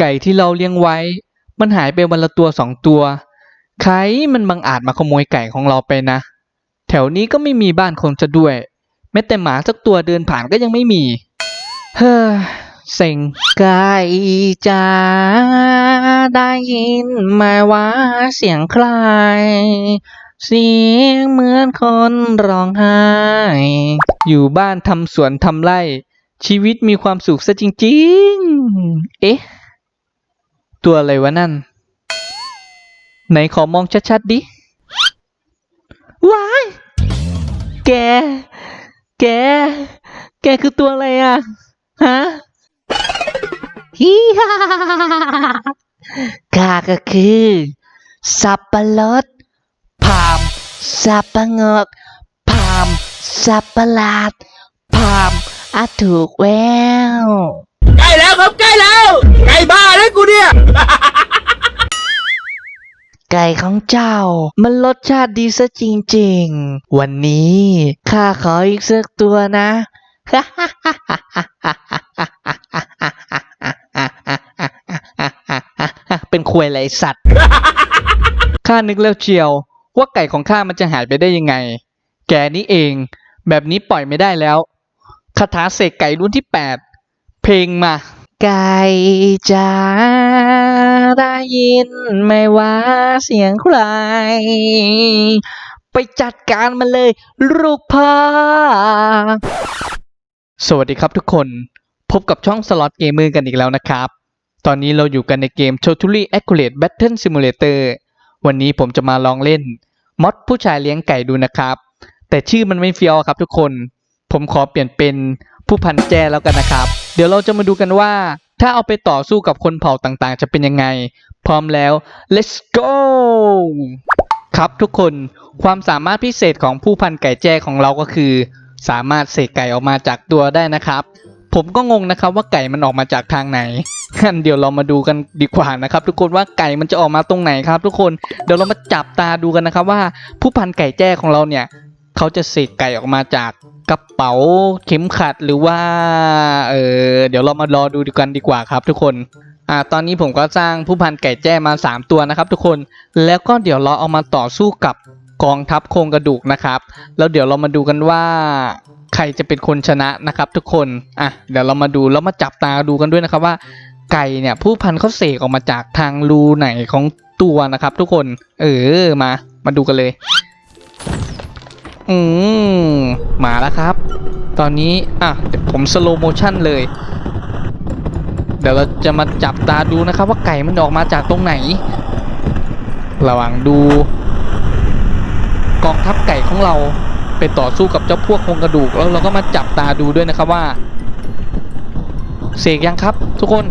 ไก่ที่เราเลี้ยงไว้ มันหายไปวันละตัวสองตัว ใครมันบังอาจมาขโมยไก่ของเราไปนะ แถวนี้ก็ไม่มีบ้านคนจะด้วย แม้แต่หมาสักตัวเดินผ่านก็ยังไม่มี เฮ้อเซ็งไก่จ้าได้ยินไหมว่าเสียงใคร เสียงเหมือนคนร้องไห้ อยู่บ้านทำสวนทำไร่ ชีวิตมีความสุขซะจริง ๆ เอ๊ะ ตัวอะไรวะนั่น ไหนขอมองชัดๆดิ ว้าย แก แก แกคือตัวอะไรอะฮะฮิฮ่าข้าก็คือ สับปะรดพามสับปะงกพามสับปะหลาดพามอะถูกแวว ใกล้แล้วครับใกล้แล้วใกล้บ้าแล้วกูเนี่ย ไก่ของเจ้า มันรสชาติดีซะจริงๆ วันนี้ข้าขออีกสักตัวนะ เป็นควยไรสัตว์ ข้านึกแล้วเชียว ว่าไก่ของข้ามันจะหายไปได้ยังไง แกนี่เอง แบบนี้ปล่อยไม่ได้แล้วคาถาเสกไก่รุ่นที่แปด เพลงมา ไก่จ๋าได้ยินไหมว่าเสียงใคร ไปจัดการมันเลย ลูกพ่อสวัสดีครับทุกคนพบกับช่องสล็อตเกมเมอร์กันอีกแล้วนะครับ ตอนนี้เราอยู่กันในเกม Totally Accurate Battle Simulator วันนี้ผมจะมาลองเล่นมอดผู้ชายเลี้ยงไก่ดูนะครับ แต่ชื่อมันไม่เฟี้ยวครับทุกคน ผมขอเปลี่ยนเป็นผู้พันแจ้แล้วกันนะครับ เดี๋ยวเราจะมาดูกันว่า ถ้าเอาไปต่อสู้กับคนเผ่าต่างๆ จะเป็นยังไง พร้อมแล้ว let's go ครับทุกคนความสามารถพิเศษของผู้พันไก่แจ้ของเราก็คือ สามารถเสกไก่ออกมาจากตัวได้นะครับ ผมก็งงนะครับว่าไก่มันออกมาจากทางไหนงั้นเดี๋ยวเรามาดูกันดีกว่านะครับ ทุกคนว่าไก่มันจะออกมาตรงไหนครับ ทุกคนเดี๋ยวเรามาจับตาดูกันนะครับว่า ผู้พันไก่แจ้ของเราเนี่ย เขาจะเสกไก่ออกมาจาก กระเป๋าเข็มขัดหรือว่าเออเดี๋ยวเรามารอดูดกันดีกว่าครับทุกคนอ่าตอนนี้ผมก็สร้างผู้พันไก่แจ้มา 3 ตัวนะครับ ทุกคนแล้วก็เดี๋ยวเราเอามาต่อสู้กับกองทัพโครงกระดูกนะครับ แล้วเดี๋ยวเรามาดูกันว่าใครจะเป็นคนชนะนะครับทุกคนอะเดี๋ยวเรามาดูแล้วมาจับตาดูกันด้วยนะครับว่าไก่เนี่ยผู้พันเขาเสกออกมาจากทางรูไหนของตัวนะครับ ทุกคน เออมา มาดูกันเลย อืมมาแล้วครับ ตอนนี้ อะผมสโลโมชั่นเลย เดี๋ยวเราจะมาจับตาดูนะครับ ว่าไก่มันออกมาจากตรงไหน ระหว่างดู กองทัพไก่ของเราไปต่อสู้กับเจ้าพวกโครงกระดูก แล้วเราก็มาจับตาดูด้วยนะครับว่า เสกยังครับ ทุกคน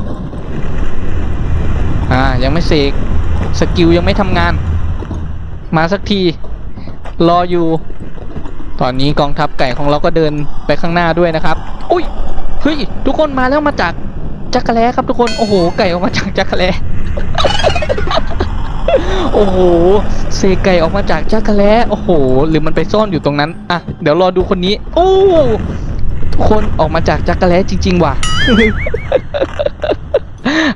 อ่า ยังไม่เสกสกิลยังไม่ทำงาน มาสักที รออยู่ ตอนนี้กองทัพไก่ของเราก็เดินไปข้างหน้าด้วยนะครับอุ้ยเฮ้ยทุกคนมาแล้วมาจากจักรแล้ครับทุกคนโอ้โหไก่ออกมาจากจักรแล้โอ้โหเซไก่ออกมาจากจักรแล้โอ้โห หรือมันไปซ่อนอยู่ตรงนั้นอะเดี๋ยวรอดูคนนี้ โอ้ทุกคนออกมาจากจักรแล้จริง ๆ ว่ะ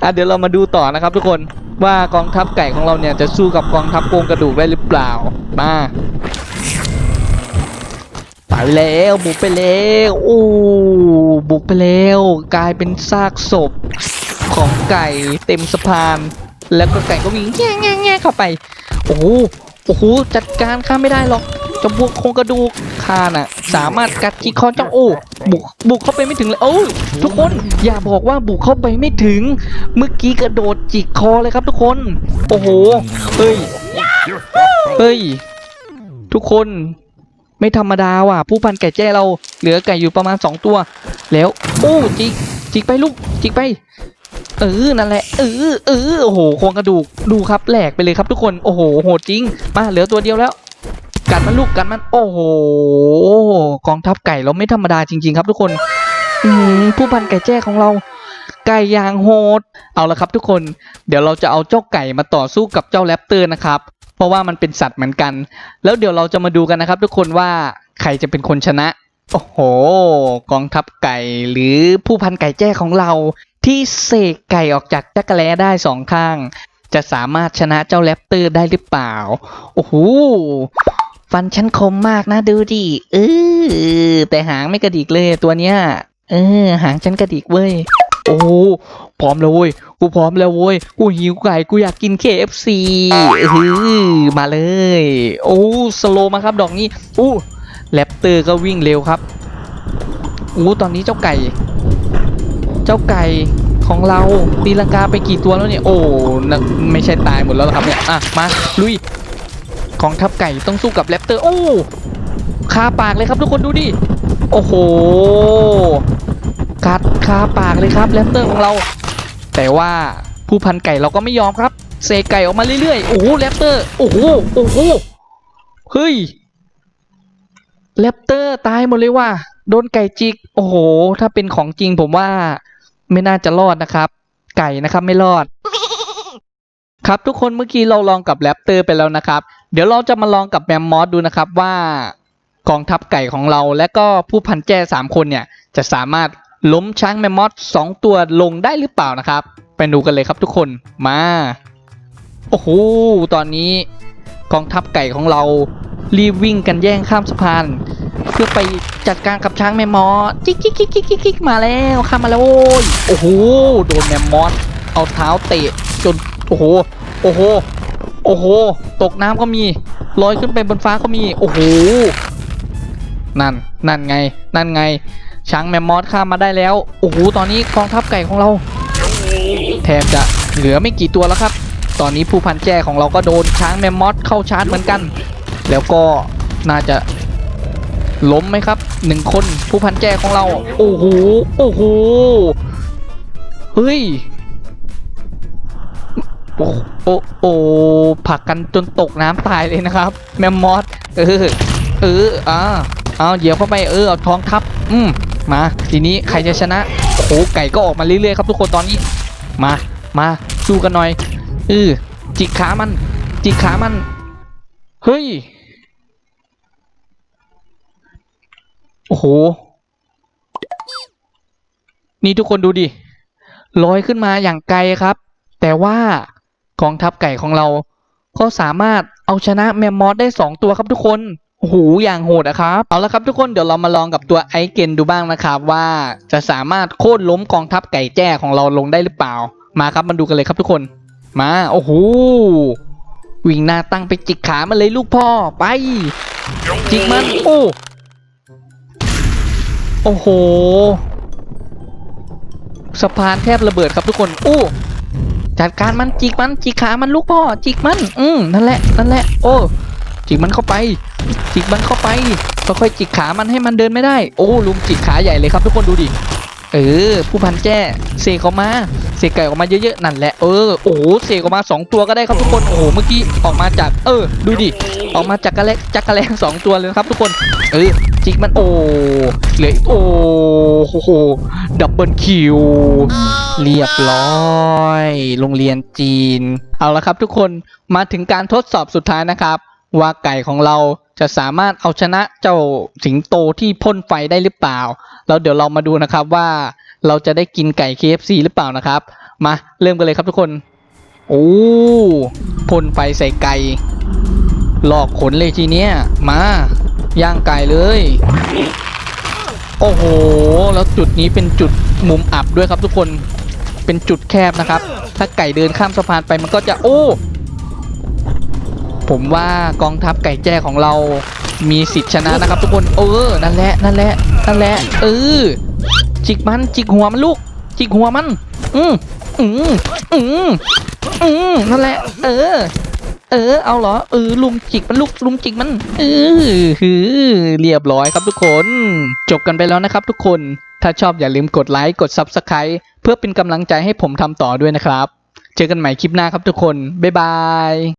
อะเดี๋ยวเรามาดูต่อนะครับ ทุกคนว่ากองทัพไก่ของเราเนี่ยจะสู้กับกองทัพโกงกระดูกได้หรือเปล่ามา ไปแล้วบุกไปแล้วโอ้บุกไปแล้ว กลายเป็นซากศพของไก่เต็มสะพาน แล้วก็ไก่ก็วิ่งแง่แง่แง่เข้าไป โอ้โหโอ้โหจัดการข้าไม่ได้หรอกจะพวกโครงกระดูกข้าน่ะ สามารถกัดที่คอเจ้าโอ้บุกบุกเข้าไปไม่ถึงเลยโอ้ทุกคนอย่าบอกว่าบุกเข้าไปไม่ถึง เมื่อกี้กระโดดจิกคอเลยครับทุกคน โอ้โหเฮ้ยเฮ้ยทุกคน ไม่ธรรมดาว่ะ ผู้พันไก่แจ้เราเหลือไก่อยู่ประมาณ 2 ตัว แล้วโอ้จิกจิกไปลูกจิกไป เออนั่นแหละเออเออโอ้โหโครงกระดูกดูครับแหลกไปเลยครับทุกคนโอ้โหโหดจริง มาเหลือตัวเดียวแล้วกัดมันลูกกัดมันโอ้โหกองทัพไก่เราไม่ธรรมดาจริง ๆ ครับทุกคนอผู้พันไก่แจ้ของเราไก่อย่างโหด เอาละครับทุกคน เดี๋ยวเราจะเอาเจ้าไก่มาต่อสู้กับเจ้าแรปเตอร์นะครับ เพราะว่ามันเป็นสัตว์เหมือนกัน แล้วเดี๋ยวเราจะมาดูกันนะครับ ทุกคนว่าใครจะเป็นคนชนะ โอ้โห กองทัพไก่หรือผู้พันไก่แจ้ของเรา ที่เสกไก่ออกจากจักรแล้ได้สองข้าง จะสามารถชนะเจ้าแรปเตอร์ได้หรือเปล่า โอ้โหฟันฉันคมมากนะดูดิเออแต่หางไม่กระดิกเลยตัวเนี้ยเออหางฉันกระดิกเว้ย โอ้พร้อมแล้วเว้ยกูพร้อมแล้วเว้ยกูหิวไก่กูอยากกิน KFC เออมาเลย โอ้สโลมาครับดอกนี้อู้แรปเตอร์ก็วิ่งเร็วครับอู้ตอนนี้เจ้าไก่ เจ้าไก่ของเราตีลังกาไปกี่ตัวแล้วเนี่ย โอ้ไม่ใช่ตายหมดแล้วครับเนี่ยอะมาลุยกองทัพไก่ต้องสู้กับแรปเตอร์โอ้คาปากเลยครับทุกคนดูดิโอ้โห กัดคาปากเลยครับแรปเตอร์ของเรา แต่ว่าผู้พันไก่เราก็ไม่ยอมครับเซไก่ออกมาเรื่อยๆโอ้โหแรปเตอร์โอ้โหโอ้โหเฮ้ยแรปเตอร์ตายหมดเลยว่ะโดนไก่จิก โอ้โห ถ้าเป็นของจริงผมว่า ไม่น่าจะรอดนะครับ ไก่นะครับไม่รอด ครับทุกคนเมื่อกี้เราลองกับแรปเตอร์ไปแล้วนะครับ เดี๋ยวเราจะมาลองกับแมมมอสดูนะครับว่ากองทัพไก่ของเราและก็ผู้พันแจ้สามคนเนี่ยจะสามารถ ล้มช้างแมมมอสสองตัวลงได้หรือเปล่านะครับ ไปดูกันเลยครับทุกคนมา โอ้โห ตอนนี้กองทัพไก่ของเรารีบวิ่งกันแย่งข้ามสะพาน เพื่อไปจัดการกับช้างแมมมอสจิกจิกจิกจิกจิกจิกมาแล้วข้ามมาแล้วโอ้ยโอ้โหโดนแมมมอสเอาเท้าเตะจนโอ้โหโอ้โหโอ้โห ตกน้ำก็มีลอยขึ้นไปบนฟ้าก็มี โอ้โห นั่น นั่นไง นั่นไง ช้างแมมมอสข้ามมาได้แล้ว โอ้โห ตอนนี้กองทัพไก่ของเรา แทบจะเหลือไม่กี่ตัวแล้วครับ ตอนนี้ผู้พันแจ้ของเราก็โดนช้างแมมมอสเข้าชาร์จเหมือนกัน แล้วก็น่าจะล้มไหมครับหนึ่งคนผู้พันแจ้ของเรา โอ้โห โอ้โห เฮ้ย โอ้โอ้โอ้ผักกันจนตกน้ำตายเลยนะครับ แมมมอสเออ เออ อ่าเอาเหยียบเข้าไป เออ เอาท้องทับ อืม มาทีนี้ใครจะชนะโอ้โหไก่ก็ออกมาเรื่อยๆครับทุกคนตอนนี้ มามาสู้กันหน่อยเออจิกขามัน จิกขามัน เฮ้ยโอ้โห นี่ทุกคนดูดิลอยขึ้นมาอย่างไกลครับ แต่ว่ากองทัพไก่ของเรา ก็สามารถเอาชนะแมมมอสได้2ตัวครับทุกคน โอ้โหอย่างโหดอะครับ เอาละครับทุกคนเดี๋ยวเรามาลองกับตัวไอเกนดูบ้างนะครับว่าจะสามารถโค่นล้มกองทัพไก่แจ้ของเราลงได้หรือเปล่า มาครับมาดูกันเลยครับทุกคน มาโอ้โหวิ่งหน้าตั้งไปจิกขามันเลยลูกพ่อไป จิกมันโอ้โอ้โหสะพานแทบระเบิดครับทุกคนโอ้จัดการมันจิกมันจิกขามันลูกพ่อจิกมัน อืมนั่นแหละนั่นแหละ โอ้ จิกมันเข้าไป จิกมันเข้าไปค่อยๆจิกขามันให้มันเดินไม่ได้ โอ้ลุมจิกขาใหญ่เลยครับ ทุกคนดูดิเออ ผู้พันแจ้เสกออกมาเสกไก่ออกมาเยอะๆนั่นแหละเออโอ้โหเสกออกมาสองตัวก็ได้ครับทุกคนโอ้โหเมื่อกี้ออกมาจาก เออ ดูดิออกมาจากกระแลจักกระแลงสองตัวเลยครับ ทุกคน เออจิกมันโอ้เหลืออีกโอ้โหดับเบิลคิวเรียบร้อย โรงเรียนจีน เอาละครับทุกคนมาถึงการทดสอบสุดท้ายนะครับ ว่าไก่ของเราจะสามารถเอาชนะเจ้าสิงโตที่พ่นไฟได้หรือเปล่า แล้วเดี๋ยวเรามาดูนะครับว่าเราจะได้กินไก่ KFC หรือเปล่านะครับ มาเริ่มกันเลยครับทุกคน โอ้พ่นไฟใส่ไก่หลอกขนเลยทีเนี้ย มาย่างไก่เลย โอ้โห แล้วจุดนี้เป็นจุดมุมอับด้วยครับทุกคน เป็นจุดแคบนะครับ ถ้าไก่เดินข้ามสะพานไปมันก็จะโอ้ ผมว่ากองทัพไก่แจ้ของเรามีสิทธิ์ชนะนะครับ ทุกคนเออนั่นแหละนั่นแหละนั่นแหละเออจิกมันจิกหัวมันลูก จิกหัวมัน อืมอืมอืมอืมนั่นแหละ เออ เออ เอาเหรอเออลุมจิกมันลูกลุมจิกมันเออฮือเรียบร้อยครับทุกคน จบกันไปแล้วนะครับ ทุกคนถ้าชอบอย่าลืมกดไลค์กด Subscribe เพื่อเป็นกำลังใจให้ผมทำต่อด้วยนะครับ เจอกันใหม่คลิปหน้าครับทุกคน บ๊ายบาย